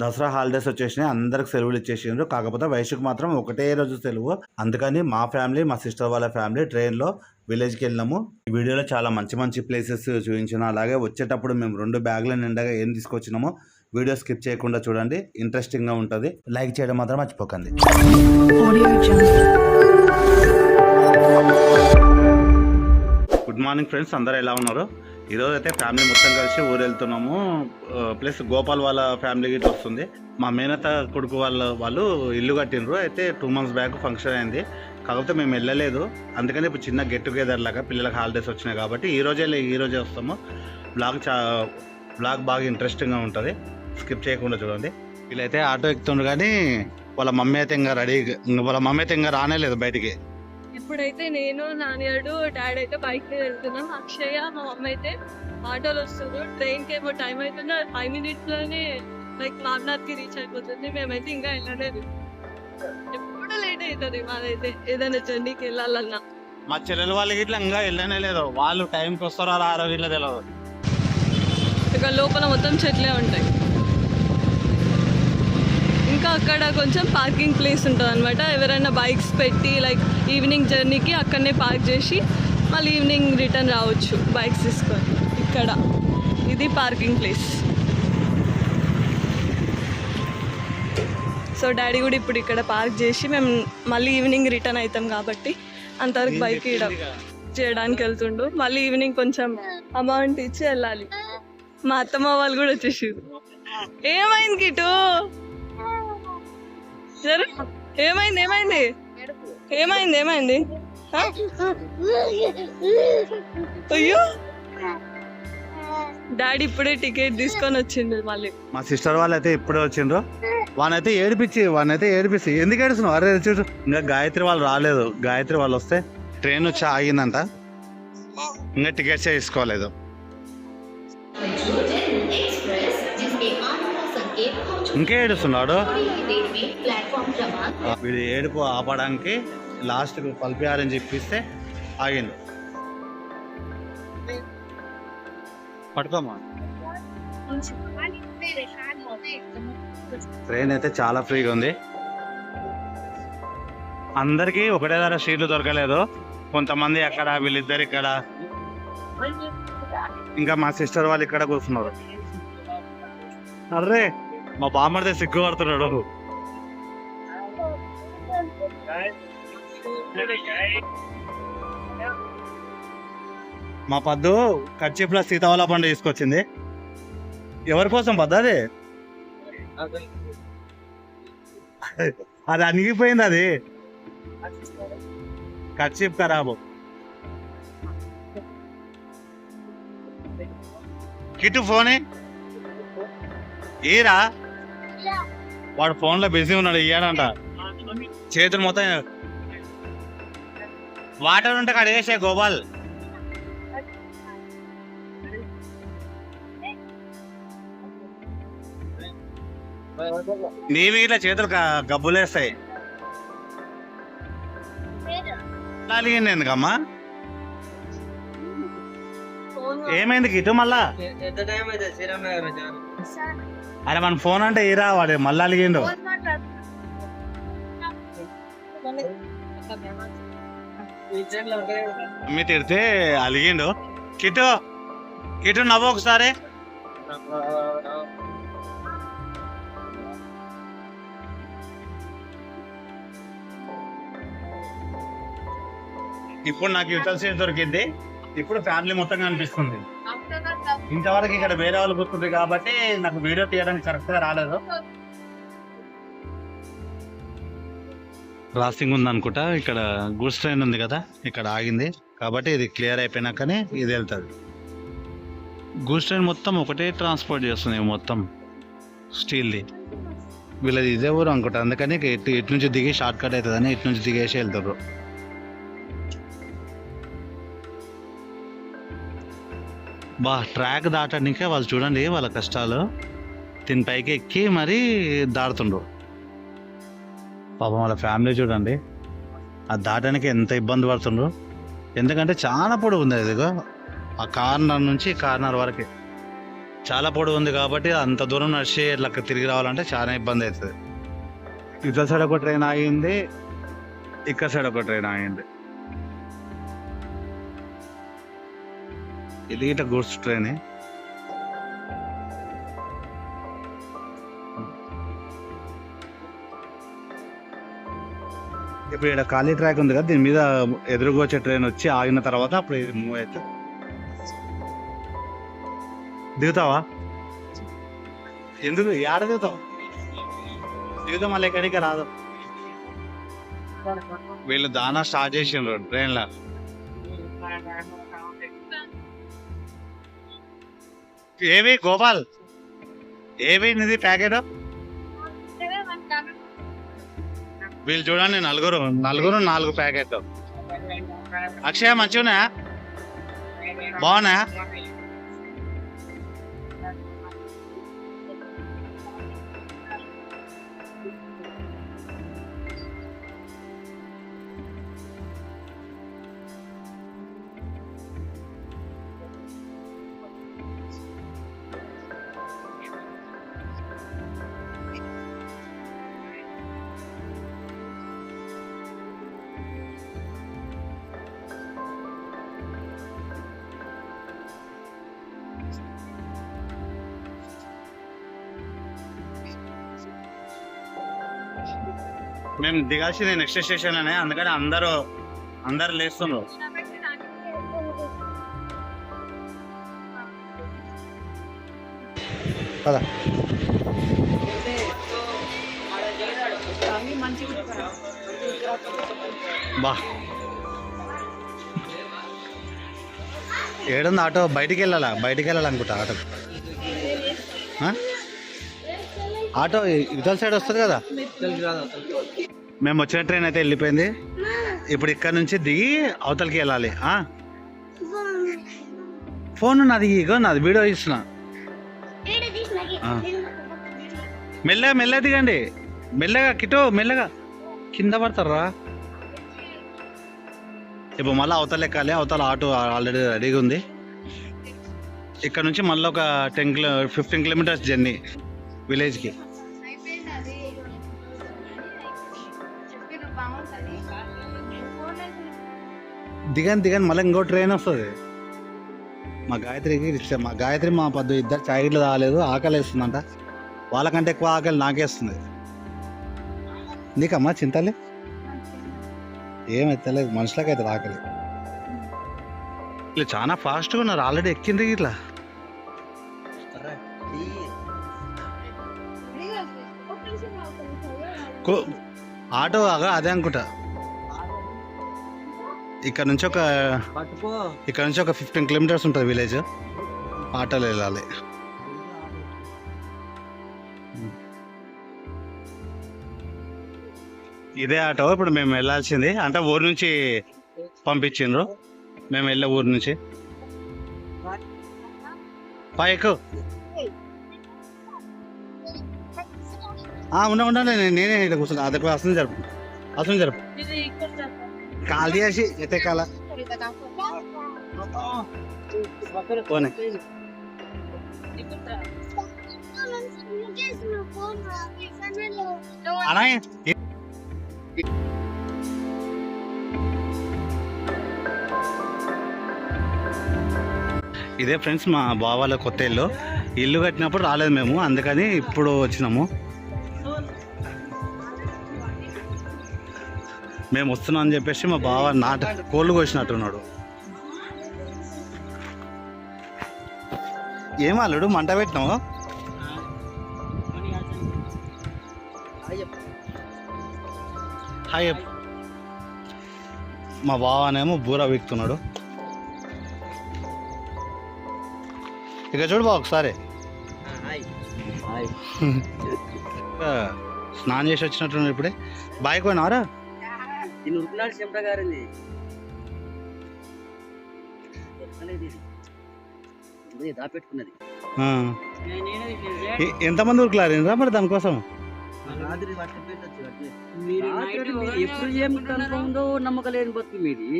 Dasara holidays వచ్చేసినాయి అందరికి సెలవులు ఇచ్చేసిండ్రు. కాకపోతే వయసుకు మాత్రం ఒకటే రోజు సెలవు. అందుకని మా ఫ్యామిలీ మా సిస్టర్ వాళ్ళ ఫ్యామిలీ ట్రైన్లో విలేజ్కి వెళ్ళినాము. ఈ వీడియోలో చాలా మంచి మంచి ప్లేసెస్ చూపించిన. అలాగే వచ్చేటప్పుడు మేము రెండు బ్యాగుల నిండగా ఏం తీసుకొచ్చినామో వీడియో స్కిప్ చేయకుండా చూడండి. ఇంట్రెస్టింగ్గా ఉంటుంది. లైక్ చేయడం మాత్రం మర్చిపోకండి. గుడ్ మార్నింగ్ ఫ్రెండ్స్ అందరూ ఎలా ఉన్నారు? ఈరోజు అయితే ఫ్యామిలీ మొత్తం కలిసి ఊరు వెళ్తున్నాము ప్లస్ గోపాల్ వాళ్ళ ఫ్యామిలీ గిట్ల వస్తుంది. మా మేనత కొడుకు వాళ్ళ వాళ్ళు ఇల్లు కట్టినరు అయితే టూ మంత్స్ బ్యాక్ ఫంక్షన్ అయింది. కాకపోతే మేము వెళ్ళలేదు. అందుకని ఇప్పుడు చిన్న గెట్ టుగెదర్ లాగా పిల్లలకు హాలిడేస్ వచ్చినాయి కాబట్టి ఈ రోజే ఈ రోజే వస్తాము. బ్లాగ్ చా బ్లాగ్ బాగా ఇంట్రెస్టింగ్గా ఉంటుంది. స్కిప్ చేయకుండా చూడండి. వీళ్ళైతే ఆటో ఎక్కుతుండ్రు కానీ వాళ్ళ మమ్మీ అయితే ఇంకా రెడీ వాళ్ళ మమ్మీ అయితే ఇంకా రానేలేదు బయటికి. ఇప్పుడైతే నేను నాన్నగాడు డాడీ అయితే బైక్ మీద వెళ్తున్నాం. అక్షయ మా మమ్మీ అయితే ఆటోలో వస్తున్నారు. ట్రైన్కి ఏమో టైం అవుతుంది? ఫైవ్ మినిట్స్లోనే లైక్ నాగ్నాథ్కి రీచ్ అయిపోతుంది. మేమైతే ఇంకా వెళ్ళలేదు. ఎప్పుడు లేట్ అవుతుంది మాదైతే ఏదైనా జర్నీకి వెళ్ళాలన్నా. మా చెల్లెలు వాళ్ళకి ఇట్లా ఇంకా వెళ్ళనే లేదు. వాళ్ళు టైంకి వస్తారో రారో ఇట్లా తెలియదు ఇక్కడ లోపల మొత్తం చెట్లే ఉంటాయి. ఇంకా అక్కడ కొంచెం పార్కింగ్ ప్లేస్ ఉంటుంది అనమాట ఎవరైనా బైక్స్ పెట్టి లైక్ ఈవినింగ్ జర్నీకి అక్కడనే పార్క్ చేసి మళ్ళీ ఈవినింగ్ రిటర్న్ రావచ్చు బైక్స్ తీసుకొని. ఇక్కడ. ఇది పార్కింగ్ ప్లేస్ సో డాడీ కూడా ఇప్పుడు ఇక్కడ పార్క్ చేసి మేము మళ్ళీ ఈవినింగ్ రిటర్న్ అవుతాం కాబట్టి అంతవరకు బైక్ ఇవ్వడం చేయడానికి వెళ్తుండు. మళ్ళీ ఈవినింగ్ కొంచెం అమౌంట్ ఇచ్చి వెళ్ళాలి. మా అత్తమ్మ వాళ్ళు కూడా వచ్చేసి ఏమైంది కిటు ఏమైంది ఏమైంది? ఏమైంది ఏమైంది? అయ్యో! డాడీ ఇప్పుడే టికెట్ తీసుకొని వచ్చిండు మళ్ళీ. మా సిస్టర్ వాళ్ళు అయితే ఇప్పుడే వచ్చిండ్రు. వానైతే ఏడిపించి వానైతే ఏడిపిస్తే. ఎందుకు ఏడుస్తున్నావు? అరే చూడు. ఇంకా గాయత్రి వాళ్ళు రాలేదు. గాయత్రి వాళ్ళు వస్తే ట్రైన్ వచ్చి ఆగిందంట. ఇంకా టికెట్స్ తీసుకోలేదు. ఇంకే ఏడుస్తున్నాడు వీడి ఏడుపు ఆపడానికి లాస్ట్కి పల్పిఆరని చెప్పిస్తే ఆగింది. పట్టుకోమా ట్రైన్ అయితే చాలా ఫ్రీగా ఉంది. అందరికీ ఒకటే ధర సీట్లు దొరకలేదు. కొంతమంది అక్కడ వీళ్ళిద్దరు ఇక్కడ. ఇంకా మా సిస్టర్ వాళ్ళు ఇక్కడ కూర్చున్నారు. అర్రే మా బామ్మడితే సిగ్గుపడుతున్నాడు. మా పద్దు కచ్చిప్ల సీతావళ పండు తీసుకొచ్చింది. ఎవరి కోసం పద్దు అది? అది అణిగిపోయింది అది. కర్చీఫ్ ఖరాబు. కిట్టు ఫోనే? ఏరా? వాడు ఫోన్లో బిజీ ఉన్నాడు ఇయ్యాడంట. చేతులు మొత్తం వాటర్ ఉంటే కాడ వేసే గోపాల్. నీవి ఇట్లా చేతులు గబ్బులేస్తాయి. అలిగింది ఎందుకమ్మా ఏమైంది కిటు మళ్ళా? అరే మన ఫోన్ అంటే ఈరా వాడు మళ్ళీ అలిగిండు అమ్మి తిడితే అలిగిండు. కిటు కిటు నవ్వు ఒకసారి. ఇప్పుడు నాకు యువతల సీట్ దొరికింది. ఇప్పుడు ఫ్యామిలీ మొత్తం కనిపిస్తుంది. ఇంతవరకు ఇక్కడ వేరే వాళ్ళు కూర్చుంది కాబట్టి నాకు వీడియో తీయడానికి కరెక్ట్గా రాలేదు. క్రాసింగ్ ఉంది అనుకుంటా ఇక్కడ గూడ్స్ ట్రైన్ ఉంది కదా ఇక్కడ ఆగింది. కాబట్టి ఇది క్లియర్ అయిపోయినాకనే ఇది వెళ్తుంది. గూడ్స్ ట్రైన్ మొత్తం ఒకటే ట్రాన్స్పోర్ట్ చేస్తుంది మొత్తం స్టీల్ది. వీళ్ళది ఇదే ఊరు అనుకుంటా. అందుకని ఇటు ఇటు నుంచి దిగి షార్ట్ కట్ అవుతుందని ఇటు నుంచి దిగేసి వెళ్తారు. బా ట్రాక్ దాటడానికే వాళ్ళు చూడండి వాళ్ళ కష్టాలు. దీని పైకి ఎక్కి మరీ దాడుతుండ్రు పాపం వాళ్ళ ఫ్యామిలీ చూడండి. అది దాటానికి ఎంత ఇబ్బంది పడుతుండ్రు. ఎందుకంటే చాలా పొడవు ఉంది ఇదిగో. ఆ కార్నర్ నుంచి కార్నర్ వరకు. చాలా పొడవు ఉంది కాబట్టి అంత దూరం నడిచి ఇట్లా తిరిగి రావాలంటే చాలా ఇబ్బంది అవుతుంది. ఇతర సైడ్ ఒక ట్రైన్ ఆగింది. ఇక్కడ సైడ్ ఒక ట్రైన్ ఆగింది. ఇది ఇట్లా ట్రైనే ఇప్పుడు ఇక్కడ ఖాళీ ట్రాక్ ఉంది కదా దీని మీద ఎదురుగా వచ్చే ట్రైన్ వచ్చి ఆగిన తర్వాత అప్పుడు ఇది మూవ్ అవుతుంది దిగుతావా? ఎందుకు? ఏడ దిగుతావు? దిగుతాం మళ్ళీ ఎక్కడికి రాదు. వీళ్ళు దానా స్టార్ట్ చేసిండ్రు ట్రైన్లో. ఏవి గోపాల్? ఏవి నిధి ప్యాకెట్? వీళ్ళు చూడండి నలుగురు నలుగురు నాలుగు ప్యాకెట్ అక్షయ మంచిగా బాగున్నా మేము దిగాల్సింది నెక్స్ట్ స్టేషన్ అనే అందుకని అందరూ అందరు లేస్తున్నారు. పద. బా. ఏడుంది ఆటో? బయటికి వెళ్ళాలా? బయటికి వెళ్ళాలనుకుంటా ఆటో? ఆటో ఇవతల సైడ్ వస్తుంది కదా? మేము వచ్చిన ట్రైన్ అయితే వెళ్ళిపోయింది. ఇప్పుడు ఇక్కడ నుంచి దిగి అవతలకి వెళ్ళాలి. ఫోన్ నాది ఇగో నాది వీడియో ఇస్తున్నా మెల్లగా మెల్లగా దిగండి. మెల్లగా కిటో మెల్లగా. కింద పడతారా? ఇప్పుడు మళ్ళీ అవతల ఎక్కాలి అవతల ఆటో ఆల్రెడీ రెడీగా ఉంది. ఇక్కడ నుంచి మళ్ళీ ఒక ten kilo fifteen kilometres journey విలేజ్కి దిగని దిగని మళ్ళీ ఇంకో ట్రైన్ వస్తుంది. మా గాయత్రికి ఇచ్చా మా గాయత్రి మా పద్దు ఇద్దరు చాయిట్లు తాగలేదు ఆకలి వేస్తుందంట. వాళ్ళకంటే ఎక్కువ ఆకలి నాకేస్తుంది నీకమ్మా చింతలే ఏమైతలేదు మనుషులకైతే ఆకలి. వీళ్ళు చాలా ఫాస్ట్గా ఉన్నారు ఆల్రెడీ ఎక్కింది ఇట్లా ఆటో అదే అనుకుంటా. ఇక్కడ నుంచి ఒక ఇక్కడ నుంచి ఒక ఫిఫ్టీన్ కిలోమీటర్స్ ఉంటుంది విలేజ్ ఆటోలో వెళ్ళాలి. ఇదే ఆటో ఇప్పుడు మేము వెళ్ళాల్సింది. అంటే ఊరు నుంచి పంపించిండ్రు. మేము వెళ్ళే ఊరు నుంచి. పైకు ఉండ ఉండాలి నేనే ఇక్కడ కూర్చున్నా. అదే అసలు జరుపు. అసలు జరుపు. కాల పోనీ అలా ఇదే ఫ్రెండ్స్ మా బావాల కొత్త ఇల్లు. ఇల్లు కట్టినప్పుడు రాలేదు మేము అందుకని ఇప్పుడు వచ్చినాము. మేము వస్తున్నాం అని చెప్పేసి మా బావ నాట కోళ్ళు కోసినట్టున్నాడు. ఏం అల్లుడు మంట పెట్టినావు? హాయ్. మా బావనేమో బూర వీక్తున్నాడు. ఇక చూడు బావ ఒకసారి. స్నానం చేసి వచ్చినట్టున్నాడు ఇప్పుడే. బాయ్ పోయినారా దీన్ని ఉరుకులాడు చెమట గారింది దాపెట్టుకున్నది. ఎంతమంది ఉరుకులారిండ్రా మరి దానికోసం? ఎప్పుడు ఏమి కనుక ఉందో నమ్మకం లేని బతుకు మీది.